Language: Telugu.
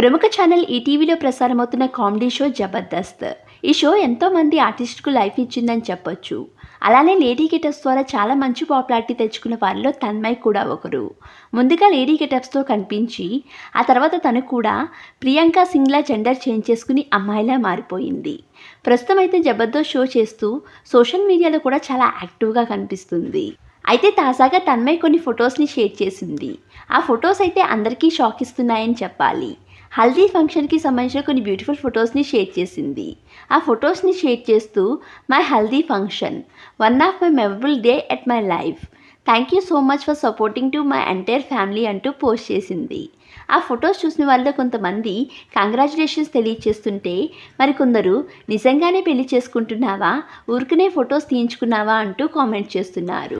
ప్రముఖ ఛానల్ ఈటీవీలో ప్రసారమవుతున్న కామెడీ షో జబర్దస్త్. ఈ షో ఎంతో మంది ఆర్టిస్ట్కు లైఫ్ ఇచ్చిందని చెప్పొచ్చు. అలానే లేడీ గెటప్స్ ద్వారా చాలా మంచి పాపులారిటీ తెచ్చుకున్న వారిలో తన్మయ్ కూడా ఒకరు. ముందుగా లేడీ గెటప్స్తో కనిపించి ఆ తర్వాత తను కూడా ప్రియాంక సింగ్లా జెండర్ చేంజ్ చేసుకుని అమ్మాయిలా మారిపోయింది. ప్రస్తుతం అయితే జబర్దస్త్ షో చేస్తూ సోషల్ మీడియాలో కూడా చాలా యాక్టివ్గా కనిపిస్తుంది. అయితే తాజాగా తన్మయ్ కొన్ని ఫొటోస్ని షేర్ చేసింది. ఆ ఫొటోస్ అయితే అందరికీ షాక్ ఇస్తున్నాయని చెప్పాలి. హల్దీ ఫంక్షన్కి సంబంధించిన కొన్ని బ్యూటిఫుల్ ఫొటోస్ని షేర్ చేసింది. ఆ ఫొటోస్ని షేర్ చేస్తూ my haldi function one of my memorable day at my life. Thank you so much for supporting to my entire family అంటూ పోస్ట్ చేసింది. ఆ ఫొటోస్ చూసిన వాళ్ళలో కొంతమంది కంగ్రాచులేషన్స్ తెలియచేస్తుంటే మరికొందరు నిజంగానే పెళ్ళి చేసుకుంటున్నావా? ఊరికనే ఫొటోస్ తీయించుకున్నావా? అంటూ కామెంట్ చేస్తున్నారు.